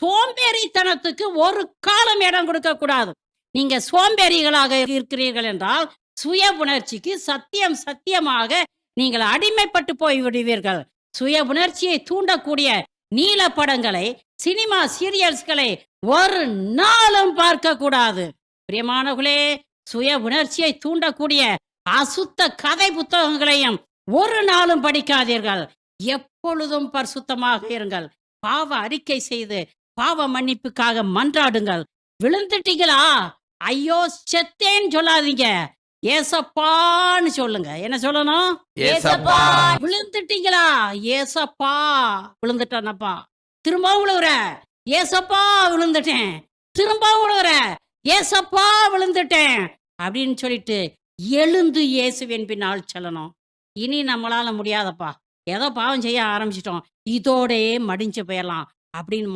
சோம்பேறித்தனத்துக்கு ஒரு காலம் இடம் கொடுக்க கூடாது. நீங்க சோம்பேறிகளாக இருக்கிறீர்கள் என்றால் சுய உணர்ச்சிக்கு சத்தியம் சத்தியமாக நீங்கள் அடிமைப்பட்டு போய் விடுவீர்கள் சுய உணர்ச்சியை தூண்டக்கூடிய நீல படங்களை சினிமா சீரியல்ஸ்களை ஒரு நாளும் பார்க்க கூடாது பிரியமானவர்களே சுய உணர்ச்சியை தூண்டக்கூடிய அசுத்த கதை புத்தகங்களையும் ஒரு நாளும் படிக்காதீர்கள். எப்பொழுதும் பரிசுத்தமாக இருங்கள். பாவ அறிக்கை செய்து பாவ மன்னிப்புக்காக மன்றாடுங்கள். விழுந்துட்டீங்களா? ஐயோ செத்தேன்னு சொல்லாதீங்க. ஏசப்பான்னு சொல்லுங்க. என்ன சொல்லணும்? ஏசப்பா. விழுந்துட்டீங்களா? ஏசப்பா. விழுந்துட்டானப்பா. திரும்ப விழுவுற ஏசப்பா விழுந்துட்டேன். திரும்ப விழுவுற ஏசப்பா விழுந்துட்டேன். அப்படின்னு சொல்லிட்டு எழுந்து இயேசுவின் பின்னால் செல்லணும். இனி நம்மளால முடியாதப்பா. ஏதோ பாவம் செய்ய ஆரம்பிச்சிட்டோம். இதோடயே மடிஞ்சு போயிடலாம். அப்படின்னு